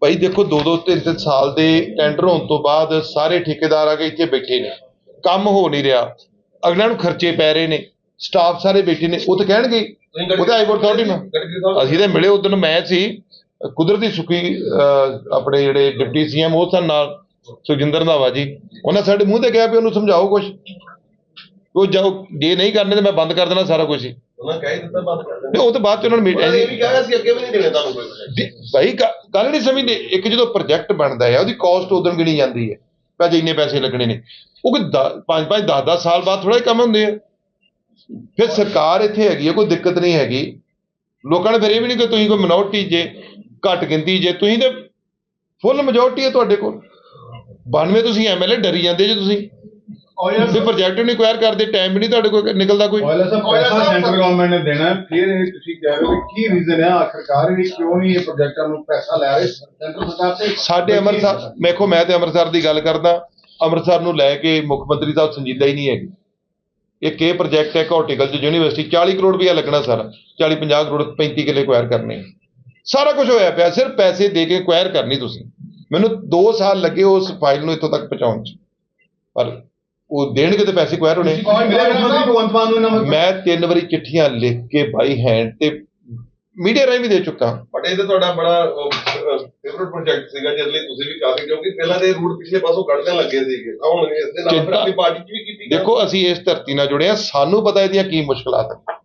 ਭਾਈ ਦੇਖੋ ਦੋ ਦੋ ਤਿੰਨ ਤਿੰਨ ਸਾਲ ਦੇ ਟੈਂਡਰ ਹੋਣ ਤੋਂ ਬਾਅਦ ਸਾਰੇ ਠੇਕੇਦਾਰ ਆ ਕੇ ਇੱਥੇ ਬੈਠੇ ਨੇ। ਕੰਮ ਹੋ ਨਹੀਂ ਰਿਹਾ। ਅਗਲਿਆਂ ਨੂੰ ਖਰਚੇ ਪੈ ਰਹੇ ਨੇ। ਸਟਾਫ ਸਾਰੇ ਬੈਠੇ ਨੇ। ਉਹ ਤਾਂ ਕਹਿਣਗੇ। ਉਹਦਾ ਹਾਈਕੋਰਟ ਅਥਾਰਟੀ ਸਾਹਿਬ ਅਸੀਂ ਤਾਂ ਮਿਲੇ ਉਦੋਂ ਮੈਂ ਸੀ। ਕੁਦਰਤੀ ਸੁਖੀ ਆਪਣੇ ਜਿਹੜੇ ਡਿਪਟੀ ਸੀਐਮ ਉਹ ਸਨ ਨਾਲ ਸੁਖਜਿੰਦਰ ਰੰਧਾਵਾ ਜੀ। ਉਹਨਾਂ ਸਾਡੇ ਮੂੰਹ ਤੇ ਕਿਹਾ ਵੀ ਉਹਨੂੰ ਸਮਝਾਓ ਕੁਝ ਉਹ ਜਾਓ ਜੇ ਨਹੀਂ ਕਰਨੇ ਤਾਂ ਮੈਂ ਬੰਦ ਕਰ ਦੇਣਾ ਸਾਰਾ ਕੁਝ ਹੀ। ਉਹਨਾਂ ਕਹਿ ਦਿੱਤਾ ਬੰਦ ਕਰ ਦੇਣਾ ਉਹ ਤੋਂ ਬਾਅਦ ਚ ਉਹਨਾਂ ਨੇ ਇਹ ਵੀ ਕਿਹਾ ਸੀ ਅੱਗੇ ਵੀ ਨਹੀਂ ਦੇਣੇ ਤੁਹਾਨੂੰ ਕੋਈ ਭਾਈ ਗੱਲ ਨਹੀਂ ਸਮਝਦੇ। ਇੱਕ ਜਦੋਂ ਪ੍ਰੋਜੈਕਟ ਬਣਦਾ ਹੈ ਉਹਦੀ ਕਾਸਟ ਉਦੋਂ ਗਿਣੀ ਜਾਂਦੀ ਹੈ ਭਾਜੀ ਇੰਨੇ ਪੈਸੇ ਲੱਗਣੇ ਨੇ। ਉਹ ਕਿ 5 5 10 10 ਸਾਲ ਬਾਅਦ ਥੋੜਾ ਕੰਮ ਹੁੰਦੇ ਆ। ਫਿਰ ਸਰਕਾਰ ਇੱਥੇ ਹੈਗੀ ਹੈ ਕੋਈ ਦਿੱਕਤ ਨਹੀਂ ਹੈਗੀ। ਲੋਕਾਂ ਨੇ ਫਿਰ ਇਹ ਵੀ ਨਹੀਂ ਕਿ ਤੁਸੀਂ ਕੋਈ ਮਿਨੋਰਟੀ ਜੇ ਘੱਟ ਗਿਣਤੀ ਜੇ ਤੁਸੀਂ ਤੇ ਫੁੱਲ ਮੈਜੋਰਟੀ ਹੈ ਤੁਹਾਡੇ ਕੋਲ। 92 ਤੁਸੀਂ ਐਮਐਲਏ ਡਰੀ ਜਾਂਦੇ ਜੇ ਤੁਸੀਂ। ਵੀ ਪ੍ਰੋਜੈਕਟ ਨਹੀਂ ਕੁਆਇਰ ਕਰਦੇ ਟਾਈਮ ਵੀ ਨਹੀਂ ਤੁਹਾਡੇ ਕੋਲ ਨਿਕਲਦਾ ਕੋਈ। ਆਇਲ ਸਾਹਿਬ ਪੈਸਾ ਸੈਂਟਰ ਗਵਰਨਮੈਂਟ ਨੇ ਦੇਣਾ ਹੈ, ਫਿਰ ਇਹ ਤੁਸੀਂ ਕਹਿ ਰਹੇ ਹੋ ਕੀ ਰੀਜ਼ਨ ਹੈ ਆਖਰਕਾਰ ਵੀ ਕਿਉਂ ਨਹੀਂ ਇਹ ਪ੍ਰੋਜੈਕਟਾਂ ਨੂੰ ਪੈਸਾ ਲੈ ਰਹੇ ਸੈਂਟਰ ਸਰਕਾਰ ਤੇ? ਸਾਡੇ ਅੰਮ੍ਰਿਤਸਰ ਵੇਖੋ ਮੈਂ ਤੇ ਅੰਮ੍ਰਿਤਸਰ ਦੀ ਗੱਲ ਕਰਦਾ। ਅੰਮ੍ਰਿਤਸਰ ਨੂੰ ਲੈ ਕੇ ਮੁੱਖ ਮੰਤਰੀ ਸਾਹਿਬ ਸੰਜੀਦਾ ਹੀ ਨਹੀਂ ਹੈਗੇ। ਇਹ ਪ੍ਰੋਜੈਕਟ ਹੈ ਹਾਰਟੀਕਲਚਰ ਯੂਨੀਵਰਸਿਟੀ 40 ਕਰੋੜ ਰੁਪਇਆ ਲੱਗਣਾ ਸਾਰਾ। 40 50 ਕਰੋੜ 35 ਕਿੱਲੇ ਕੁਆਇਰ ਕਰਨੇ। ਸਾਰਾ ਕੁਝ ਹੋਇਆ ਪਿਆ ਸਿਰਫ ਪੈਸੇ ਦੇ ਕੇ ਕੁਆਇਰ ਕਰਨੀ ਤੁਸੀਂ। ਮੈਨੂੰ 2 ਸਾਲ ਲੱਗੇ ਉਸ ਫਾਈਲ ਨੂੰ ਇੱਥੋਂ ਤੱਕ ਪਹੁੰਚਾਉਣ 'ਚ। ਪਰ ਉਹ ਦੇਣਗੇ ਤੇ ਪੈਸੇ ਕੁਆਇਰ ਹੋਣੇ। ਤੁਸੀਂ ਮਿਲੇ ਵਿੱਚ ਮੰਤਰੀ ਭਗਵੰਤ ਮਾਨ ਨੂੰ ਇਹਨਾਂ ਮਤਲਬ ਮੈਂ ਤਿੰਨ ਵਾਰੀ ਚਿੱਠੀਆਂ ਲਿਖ ਕੇ ਬਾਈ ਹੈਂਡ ਤੇ ਮੀਡੀਆ ਰਾਹੀਂ ਵੀ ਦੇ ਚੁੱਕਾ। ਬਟ ਇਹ ਤਾਂ ਤੁਹਾਡਾ ਬੜਾ ਫੇਵਰਟ ਪ੍ਰੋਜੈਕਟ ਸੀਗਾ ਜਿਹਦੇ ਲਈ ਤੁਸੀਂ ਵੀ ਕਾਫੀ ਕਿਉਂਕਿ ਪਹਿਲਾਂ ਦੇ ਰੂਟ ਪਿਛਲੇ ਪਾਸੋਂ ਕੱਢਣ ਲੱਗੇ ਸੀਗੇ। ਹੁਣ ਇਸ ਦੇ ਨਾਲ ਫਿਰ ਆਪਣੀ ਪਾਰਟੀ 'ਚ ਵੀ ਕੀਤੀ। ਦੇਖੋ ਅਸੀਂ ਇਸ ਧਰਤੀ ਨਾਲ ਜੁੜੇ ਆ ਸਾਨੂੰ ਪਤਾ ਇਹਦੀਆਂ ਕੀ ਮੁਸ਼ਕਲਾਂ ਹਨ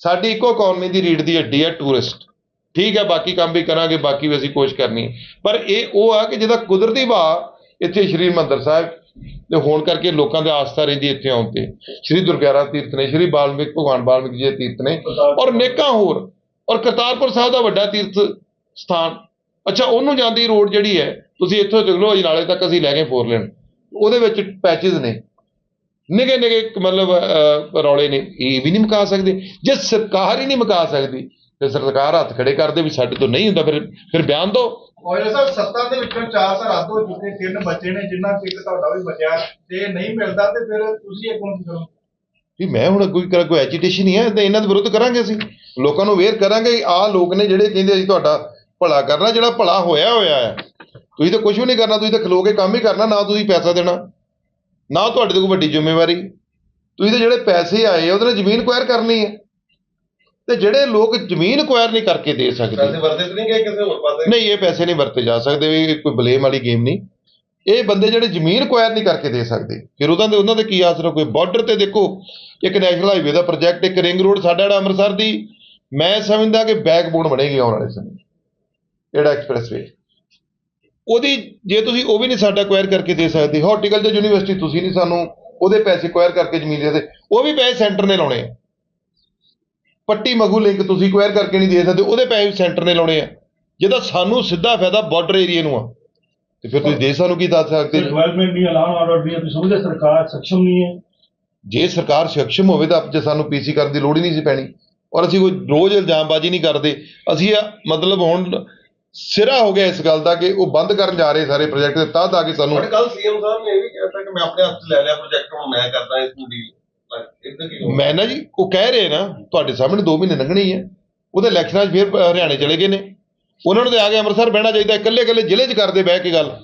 ਸਾਡੀ ਇੱਕੋ ਇਕਨੋਮੀ ਦੀ ਰੀੜ ਦੀ ਹੱਡੀ ਹੈ ਟੂਰਿਸਟ ਠੀਕ ਹੈ ਬਾਕੀ ਕੰਮ ਵੀ ਕਰਾਂਗੇ ਬਾਕੀ ਵੀ ਅਸੀਂ ਕੋਸ਼ਿਸ਼ ਕਰਨੀ ਪਰ ਇਹ ਉਹ ਆ ਕਿ ਜਿਹਦਾ ਕੁਦਰਤੀ ਭਾਅ ਇੱਥੇ ਸ਼੍ਰੀ ਮੰਦਰ ਸਾਹਿਬ ਦੇ ਹੋਣ ਕਰਕੇ ਲੋਕਾਂ ਦੇ ਆਸਥਾ ਰਹਿੰਦੀ ਇੱਥੇ ਆਉਣ ਤੇ। ਸ਼੍ਰੀ ਦੁਰਗਿਆਰਾ ਤੀਰਥ ਨੇ ਸ਼੍ਰੀ ਬਾਲਮੀਕ ਭਗਵਾਨ ਬਾਲਮੀਕ ਜੀ ਦੇ ਤੀਰਥ ਨੇ ਔਰ ਨੇਕਾਂ ਹੋਰ। ਔਰ ਕਰਤਾਰਪੁਰ ਸਾਹਿਬ ਦਾ ਵੱਡਾ ਤੀਰਥ ਸਥਾਨ। ਅੱਛਾ ਉਹਨੂੰ ਜਾਂਦੀ ਰੋਡ ਜਿਹੜੀ ਹੈ ਤੁਸੀਂ ਇੱਥੋਂ ਦੇਖ ਲਓ ਅਜਨਾਲੇ ਤੱਕ ਅਸੀਂ ਲੈ ਗਏ ਫੋਰ ਲੇਨ ਉਹਦੇ ਵਿੱਚ ਪੈਚਸ ਨੇ। ਨਿਗੇ ਨਿਗੇ ਮਤਲਬ ਅਹ, ਰੌਲੇ ਨੇ। ਇਹ ਵੀ ਨਹੀਂ ਮਕਾ ਸਕਦੇ। ਜੇ ਸਰਕਾਰ ਹੀ ਨਹੀਂ ਮਕਾ ਸਕਦੀ ਤੇ ਸਰਕਾਰ ਹੱਥ ਖੜੇ ਕਰਦੇ ਵੀ ਸਾਡੇ ਤੋਂ ਨਹੀਂ ਹੁੰਦਾ ਫਿਰ ਫਿਰ ਬਿਆਨ ਦਿਓ। ਔਰ ਸਾਹਿਬ ਸੱਤਾ ਦੇ ਵਿੱਚੋਂ ਚਾਰ ਸਾਲ ਰੱਦ ਹੋ ਚੁੱਕੇ, ਤਿੰਨ ਬੱਚੇ ਨੇ ਜਿਨ੍ਹਾਂ ਚ ਇੱਕ ਤੁਹਾਡਾ ਵੀ ਬਚਿਆ, ਤੇ ਨਹੀਂ ਮਿਲਦਾ ਤੇ ਫਿਰ ਤੁਸੀਂ ਇਹ ਕੌਣ ਕਰੋ ਵੀ ਮੈਂ ਹੁਣ ਕੋਈ ਕਰ, ਕੋਈ ਐਜੀਟੇਸ਼ਨ ਨਹੀਂ ਹੈ, ਤੇ ਇਹਨਾਂ ਦੇ ਵਿਰੁੱਧ ਕਰਾਂਗੇ ਅਸੀਂ। ਲੋਕਾਂ ਨੂੰ ਅਵੇਅਰ ਕਰਾਂਗੇ ਆਹ ਲੋਕ ਨੇ ਜਿਹੜੇ ਕਹਿੰਦੇ ਅਸੀਂ ਤੁਹਾਡਾ ਭਲਾ ਕਰਨਾ, ਜਿਹੜਾ ਭਲਾ ਹੋਇਆ ਹੋਇਆ ਹੈ। ਤੁਸੀਂ ਤਾਂ ਕੁਝ ਵੀ ਨਹੀਂ ਕਰਨਾ, ਤੁਸੀਂ ਤਾਂ ਖਲੋ ਕੇ ਕੰਮ ਹੀ ਕਰਨਾ, ਨਾ ਤੁਸੀਂ ਪੈਸਾ ਦੇਣਾ, ਨਾ ਤੁਹਾਡੇ ਤੋਂ ਕੋਈ ਵੱਡੀ ਜ਼ਿੰਮੇਵਾਰੀ। ਤੁਸੀਂ ਤਾਂ ਜਿਹੜੇ ਪੈਸੇ ਆਏ ਉਹਦੇ ਨਾਲ ਜ਼ਮੀਨ ਕੁਆਇਰ ਕਰਨੀ ਹੈ। ਤੇ ਜਿਹੜੇ ਲੋਕ ਜ਼ਮੀਨ ਕੁਆਇਰ ਨਹੀਂ ਕਰਕੇ ਦੇ ਸਕਦੇ। ਪੈਸੇ ਵਰਤੇ ਤਾਂ ਨਹੀਂ ਗਏ ਕਿਸੇ ਹੋਰ ਪਾਸੇ? ਨਹੀਂ ਇਹ ਪੈਸੇ ਨਹੀਂ ਵਰਤੇ ਜਾ ਸਕਦੇ ਵੀ ਇਹ ਕੋਈ ਬਲੇਮ ਵਾਲੀ ਗੇਮ ਨਹੀਂ। ਇਹ ਬੰਦੇ ਜਿਹੜੇ ਜ਼ਮੀਨ ਕੁਆਇਰ ਨਹੀਂ ਕਰਕੇ ਦੇ ਸਕਦੇ। ਫਿਰ ਉਹਨਾਂ ਦੇ ਉਹਨਾਂ ਦੇ ਕੀ ਆਸਰਾ ਕੋਈ ਬਾਰਡਰ ਤੇ ਦੇਖੋ ਇੱਕ ਨੈਸ਼ਨਲ ਹਾਈਵੇ ਦਾ ਪ੍ਰੋਜੈਕਟ ਇੱਕ ਰਿੰਗ ਰੋਡ ਸਾਡਾ ਜਿਹੜਾ ਅੰਮ੍ਰਿਤਸਰ ਦੀ ਮੈਂ ਸਮਝਦਾ ਕਿ ਬੈਕਬੋਨ ਬਣੇਗੀ ਆਉਣ ਵਾਲੇ ਸਮੇਂ। ਜਿਹੜਾ ਐਕਸਪ੍ਰੈਸਵੇ ਉਹਦੀ ਜੇ ਤੁਸੀਂ ਉਹ ਵੀ ਨਹੀਂ ਸਾਡਾ ਕੁਆਇਰ ਕਰਕੇ ਦੇ ਸਕਦੇ ਹਾਰਟੀਕਲਚਰ ਯੂਨੀਵਰਸਿਟੀ ਤੁਸੀਂ ਨਹੀਂ ਸਾਨੂੰ ਉਹਦੇ ਪੈਸੇ ਕੁਆਇਰ ਕਰਕੇ ਜ਼ਮੀਨ ਦੇ ਦੇ ਉਹ ਵੀ ਪੈਸੇ ਸੈਂਟਰ ਨੇ ਲਾਉਣੇ। ਆ ਪੱਟੀ ਮਗੂ ਲਿੰਕ ਤੁਸੀਂ ਕੁਐਰ ਕਰਕੇ ਨਹੀਂ ਦੇ ਸਕਦੇ ਉਹਦੇ ਪੈਸੇ ਸੈਂਟਰ ਨੇ ਲਾਉਣੇ ਆ। ਜਿਹਦਾ ਸਾਨੂੰ ਸਿੱਧਾ ਫਾਇਦਾ ਬਾਰਡਰ ਏਰੀਆ ਨੂੰ ਆ। ਤੇ ਫਿਰ ਤੁਸੀਂ ਦੇਸ਼ ਸਾਨੂੰ ਕੀ ਦੱਸ ਸਕਦੇ? ਡਿਵੈਲਪਮੈਂਟ ਨਹੀਂ ਐਲਾਨ ਆਰਡਰ ਨਹੀਂ ਤੁਸੀਂ ਸਮਝਦੇ ਸਰਕਾਰ ਸક્ષਮ ਨਹੀਂ ਹੈ। ਜੇ ਸਰਕਾਰ ਸਖਸ਼ਮ ਹੋਵੇ ਤਾਂ ਜੇ ਸਾਨੂੰ ਪੀਸੀ ਕਰਨ ਦੀ ਲੋੜ ਹੀ ਨਹੀਂ ਸੀ ਪੈਣੀ। ਔਰ ਅਸੀਂ ਕੋਈ ਰੋਜ਼ ਇਲਜ਼ਾਮਬਾਜ਼ੀ ਨਹੀਂ ਕਰਦੇ। ਅਸੀਂ ਮਤਲਬ ਹੁਣ ਸਿਰਾ ਹੋ ਗਿਆ ਇਸ ਗੱਲ ਦਾ ਕਿ ਉਹ ਬੰਦ ਕਰਨ ਜਾ ਰਹੇ ਸਾਰੇ ਪ੍ਰੋਜੈਕਟ ਤਾਂ ਤਾਂ ਕਿ ਸਾਨੂੰ ਕੱਲ ਸੀਐਮ ਸਾਹਿਬ ਨੇ ਇਹ ਵੀ ਕਿਹਾ ਕਿ ਮੈਂ ਆਪਣੇ ਹੱਥ ਲੈ ਲਿਆ ਪ੍ਰੋਜੈਕਟ ਹੁਣ ਮੈਂ ਕਰਦਾ ਇਸ ਨੂੰ ਡੀਲ ਮੈਂ ਨਾ ਜੀ, ਉਹ ਕਹਿ ਰਹੇ ਨਾ, ਤੁਹਾਡੇ ਸਾਹਮਣੇ 2 ਮਹੀਨੇ ਲੰਘਣੇ ਹੀ ਹੈ ਉਹਦੇ ਇਲੈਕਸ਼ਨਾਂ 'ਚ ਫਿਰ ਹਰਿਆਣੇ ਚਲੇ ਗਏ ਨੇ। ਉਹਨਾਂ ਨੂੰ ਤੇ ਆ ਕੇ ਅੰਮ੍ਰਿਤਸਰ ਬਹਿਣਾ ਚਾਹੀਦਾ ਇਕੱਲੇ ਇਕੱਲੇ ਜ਼ਿਲ੍ਹੇ 'ਚ ਕਰਦੇ ਬਹਿ ਕੇ ਗੱਲ।